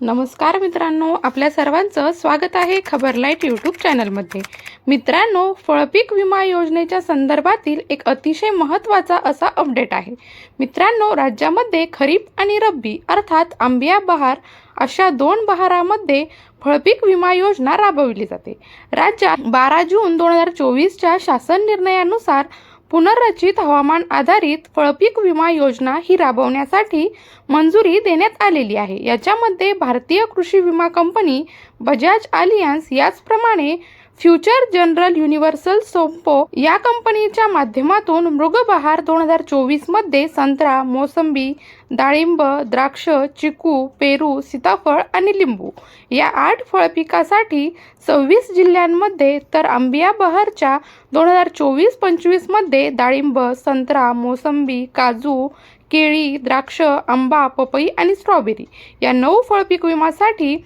नमस्कार मित्रांनो आपल्या सर्वांचं स्वागत आहे खबर लाइट यूट्यूब चॅनलमध्ये. मित्रांनो फळपीक विमा योजनेच्या संदर्भातील एक अतिशय महत्त्वाचा असा अपडेट आहे. मित्रांनो राज्यामध्ये खरीप आणि रब्बी अर्थात आंबिया बहार अशा दोन बहारामध्ये फळपीक विमा योजना राबविली जाते. राज्यात बारा जून दोन हजार चोवीसच्या शासन निर्णयानुसार पुनर्रचित हवामान आधारित फळपीक विमा योजना ही राबवण्यासाठी मंजुरी देण्यात आलेली आहे. याच्यामध्ये भारतीय कृषी विमा कंपनी बजाज आलियान्स याचप्रमाणे फ्युचर जनरल युनिव्हर्सल सोम्पो या कंपनीच्या माध्यमातून मृगबहार दोन हजार चोवीसमध्ये संत्रा मोसंबी डाळिंब द्राक्ष चिकू पेरू सीताफळ आणि लिंबू या आठ फळपिकासाठी सव्वीस जिल्ह्यांमध्ये तर आंबिया बहारच्या दोन हजार चोवीस पंचवीसमध्ये डाळिंब संत्रा मोसंबी काजू केळी द्राक्ष आंबा पपई आणि स्ट्रॉबेरी या नऊ फळपीक विमासाठी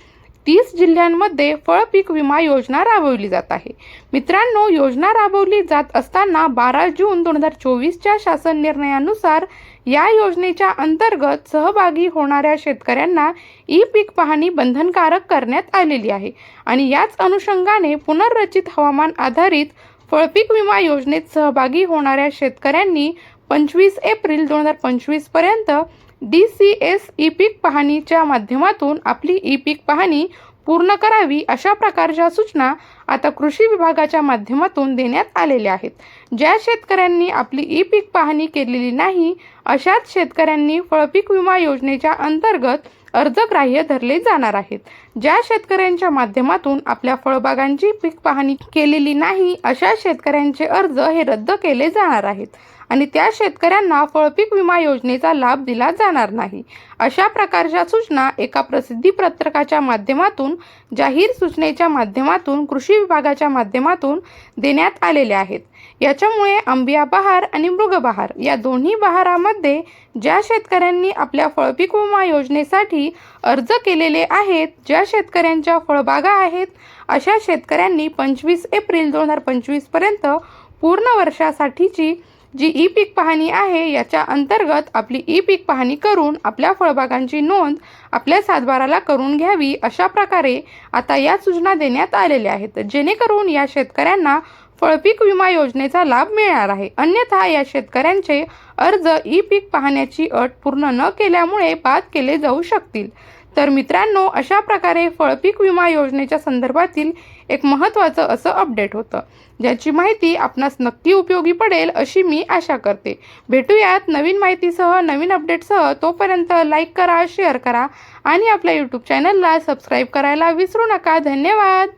तीस जिल्ह्यांमध्ये फळपीक विमा योजना राबवली जात आहे. मित्रांनो योजना राबवली जात असताना बारा जून दोन हजार चोवीसच्या शासन निर्णयानुसार या योजनेच्या अंतर्गत सहभागी होणाऱ्या शेतकऱ्यांना ई पीक पाहणी बंधनकारक करण्यात आलेली आहे आणि याच अनुषंगाने पुनर्रचित हवामान आधारित फळपीक विमा योजनेत सहभागी होणाऱ्या शेतकऱ्यांनी पंचवीस एप्रिल दोन हजार पंचवीसपर्यंत डी सी एस ई पीक पाहणीच्या माध्यमातून आपली ई पीक पाहणी पूर्ण करावी अशा प्रकारच्या सूचना आता कृषी विभागाच्या माध्यमातून देण्यात आलेल्या आहेत. ज्या शेतकऱ्यांनी आपली ई पीक पाहणी केलेली नाही अशाच शेतकऱ्यांनी फळपीक विमा योजनेच्या अंतर्गत अर्ज ग्राह्य धरले जाणार आहेत. ज्या शेतकऱ्यांच्या माध्यमातून आपल्या फळबागांची पीक पाहणी केलेली नाही अशा शेतकऱ्यांचे अर्ज हे रद्द केले जाणार आहेत. आणि त्या शेतकऱ्यांना फळपीक विमा योजनेचा लाभ दिला जाणार नाही. अशा प्रकारच्या सूचना एका प्रसिद्धी पत्रकाच्या माध्यमातून जाहीर सूचनेच्या माध्यमातून कृषी विभागाच्या माध्यमातून देण्यात आलेल्या आहेत. याच्यामुळे आंबिया बहार आणि मृगबहार या दोन्ही बहारामध्ये ज्या शेतकऱ्यांनी आपल्या फळपीक विमा योजनेसाठी अर्ज केलेले आहेत ज्या शेतकऱ्यांच्या फळबागा आहेत अशा शेतकऱ्यांनी पंचवीस एप्रिल दोन हजार पंचवीसपर्यंत पूर्ण वर्षासाठीची जी ई पीक पाहणी आहे याच्या अंतर्गत आपली ई पीक पाहणी करून आपल्या फळबागांची नोंद आपल्या सातबाराला करून घ्यावी अशा प्रकारे आता या सूचना देण्यात आलेल्या आहेत. जेणेकरून या शेतकऱ्यांना फळपीक विमा योजनेचा लाभ मिळणार आहे. अन्यथा या शेतकऱ्यांचे अर्ज ई पीक पाहण्याची अट पूर्ण न केल्यामुळे बाद केले जाऊ शकतील. तर मित्रांनो अशा प्रकारे फळपीक विमा योजनेच्या संदर्भातील एक महत्त्वाचं असं अपडेट होतं. ज्याची माहिती आपणास नक्की उपयोगी पडेल अशी मी आशा करते. भेटूयात नवीन माहितीसह नवीन अपडेटसह तोपर्यंत लाईक करा शेअर करा आणि आपल्या यूट्यूब चॅनलला सबस्क्राईब करायला विसरू नका. धन्यवाद!